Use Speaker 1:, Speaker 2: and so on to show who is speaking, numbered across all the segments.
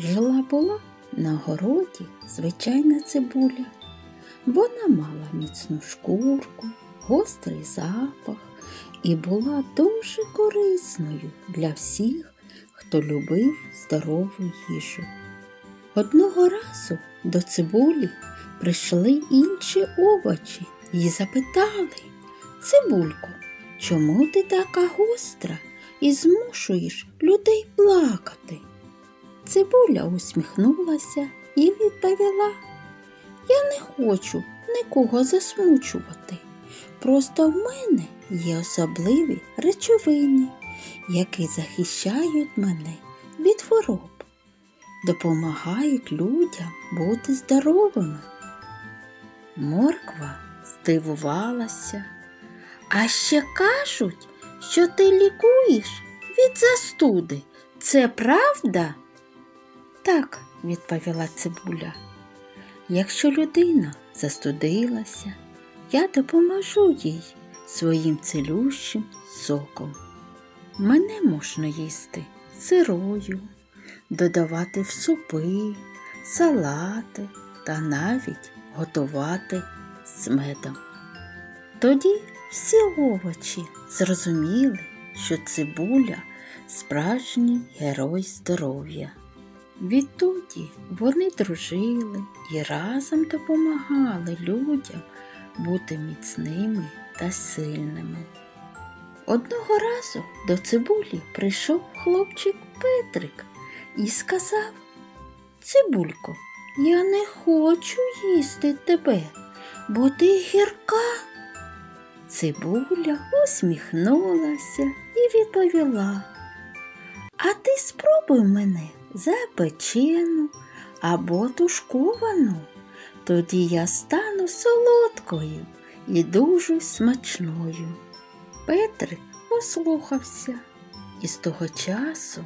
Speaker 1: Жила була на городі звичайна цибуля. Вона мала міцну шкурку, гострий запах і була дуже корисною для всіх, хто любив здорову їжу. Одного разу до цибулі прийшли інші овочі і запитали Цибулько, чому ти така гостра і змушуєш людей плакати? Цибуля усміхнулася і відповіла Я не хочу нікого засмучувати. Просто в мене є особливі речовини, які захищають мене від хвороб, допомагають людям бути здоровими. Морква здивувалася. А ще кажуть, що ти лікуєш від застуди. Це правда? Так, відповіла цибуля. Якщо людина застудилася, я допоможу їй своїм цілющим соком. Мене можна їсти сирою, додавати в супи, салати та навіть готувати з медом. Тоді всі овочі зрозуміли, що цибуля справжній герой здоров'я. Відтоді вони дружили і разом допомагали людям бути міцними та сильними. Одного разу до цибулі прийшов хлопчик Петрик і сказав Цибулько, я не хочу їсти тебе, бо ти гірка. Цибуля усміхнулася і відповіла. А ти спробуй мене запечену або тушковану, тоді я стану солодкою і дуже смачною. Петрик послухався і з того часу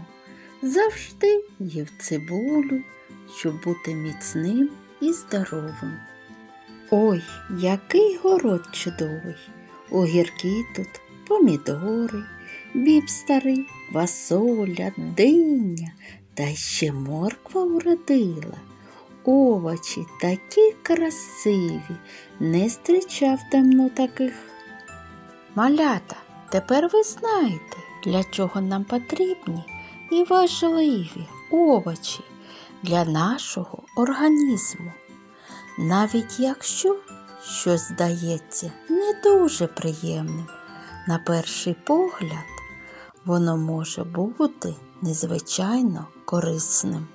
Speaker 1: завжди їв цибулю, щоб бути міцним і здоровим. Ой, який город чудовий! Огірки тут, помідори, біб старий, васоля, диня, та ще морква уродила. Овочі такі красиві, не зустрічав давно таких. Малята, тепер ви знаєте, для чого нам потрібні і важливі овочі для нашого організму. Навіть якщо щось здається не дуже приємним, на перший погляд, воно може бути незвичайно корисним.